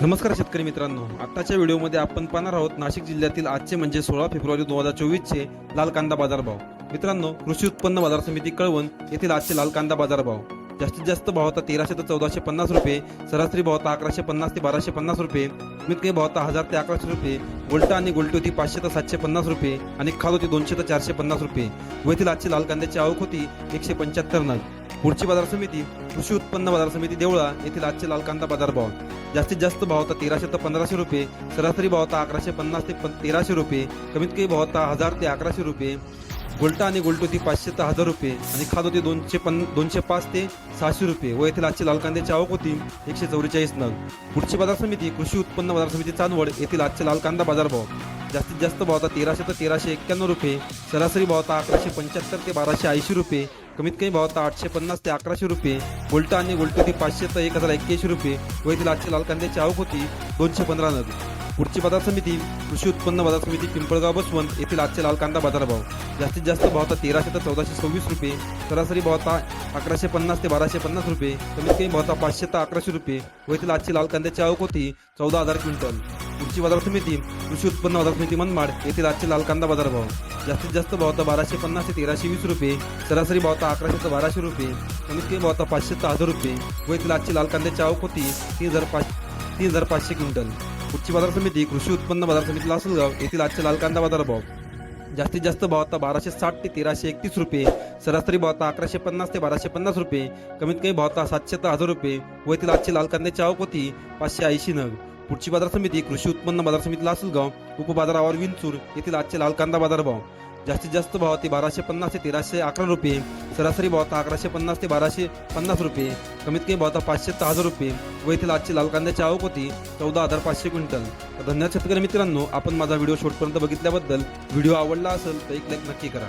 नमस्कार शेतकरी मित्रांनो. आताच्या व्हिडिओमध्ये आपण पाहणार आहोत नाशिक जिल्ह्यातील आजचे म्हणजे सोळा फेब्रुवारी दोन हजार चोवीसचे लाल कांदा बाजारभाव. मित्रांनो कृषी उत्पन्न बाजार समिती कळवण येथील आजचे लाल कांदा बाजारभाव. जास्तीत जास्त भाव होता तेराशे ते चौदाशे पन्नास रुपये सरासरी भाव होता अकराशे पन्नास ते बाराशे पन्नास रुपये कमीत कमी भाव होता हजार ते अकराशे रुपये गोल्टा आणि गोल्टी होती पाचशे ते सातशे पन्नास रुपये आणि खाल होती दोनशे ते चारशे पन्नास रुपये. व येथील आजची लाल कांद्याची आवक होती एकशे पंच्याहत्तर नग. पुढची बाजार समिती कृषी उत्पन्न बाजार समिती देवळा येथील आजचे लाल कांदा बाजारभाव जास्तीत जास्त भाव होता तेराशे ते पंधराशे रुपये सरासरी भाव होता अकराशे पन्नास ते तेराशे रुपये कमीत कमी भाव होता हजार ते अकराशे रुपये. गोल्टा आणि गोल्ट होती पाचशे ते हजार रुपये आणि खाद होती दोनशे पन दोनशे पाच ते सहाशे रुपये. व येथील आजची लाल कांद्याची आवक होती एकशे चौवेचाळीस नग. पुढची बाजार समिती कृषी उत्पन्न बाजार समिती चांदवड येथील आजचे लाल कांदा बाजारभाव जास्तीत जास्त भाव होता तेराशे ते तेराशे एक्क्याण्णव रुपये सरासरी भाव होता अकराशे पंच्याहत्तर ते बाराशे ऐंशी रुपये. कमीत कमी भाव होता आठशे पन्नास ते अकराशे रुपये. गोल्ट आणि गोल्ट होती पाचशे ते एक हजार एक्क्याऐंशी रुपये. व येथील आजची लाल कांद्याची आवक होती दोनशे पंधरा नग. पुढची बाजार समिती कृषी उत्पन्न बाजार समिती पिंपळगाव बसवंत येथील आजचे लाल कांदा बाजारभाव. जास्तीत जास्त भाव होता तेराशे ते चौदाशे सव्वीस रुपये. सरासरी भाव होता अकराशे पन्नास ते बाराशे पन्नास रुपये. कमीत कमी भाव होता पाचशे ते अकराशे रुपये. व येथील आजची लाल कांद्याची आवक होती चौदा हजार क्विंटल. कृषी बाजार समिती कृषी उत्पन्न बाजार समिती मनमाड येथील आजचे लाल कांदा बाजार भाव. जास्तीत जास्त भाव तर बाराशे पन्नास ते तेराशे वीस रुपये. सरासरी भाव तर अकराशे ते बाराशे रुपये. कमीत कमी भाव तर पाचशे ते हजार रुपये. व येथील आजची लाल कांद्याची आवक होती तीन हजार पाच तीन हजार पाचशे क्विंटल. कृषी बाजार समिती कृषी उत्पन्न बाजार समिती लासलगाव येथील आजचे लाल कांदा बाजार भाव. जास्तीत जास्त भाव आता बाराशे साठ ते तेराशे एकतीस रुपये. सरासरी भाव आता अकराशे पन्नास ते बाराशे पन्नास रुपये. कमीत कमी भाव आता सातशे ते हजार रुपये. व येथील आजची लाल कांद्याची आवक होती पाचशे ऐंशी नग. पुढची बाजार समिती कृषी उत्पन्न बाजार समिती लासलगाव उपबाजारावर विंचूर येथील आजचे लाल कांदा बाजार भाव. जास्तीत जास्त भाव ते बाराशे पन्नास ते तेराशे अकरा रुपये. सरासरी भाव तर अकराशे पन्नास ते बाराशे पन्नास रुपये. कमीत कमी भाव तर पाचशे ते हजार रुपये. व येथील आजची लाल कांद्याची आवक होती चौदा हजार पाचशे क्विंटल. तर धन्यवाद शेतकरी मित्रांनो आपण माझा व्हिडिओ शेवटपर्यंत बघितल्याबद्दल. व्हिडिओ आवडला असेल तर एक लाईक नक्की करा.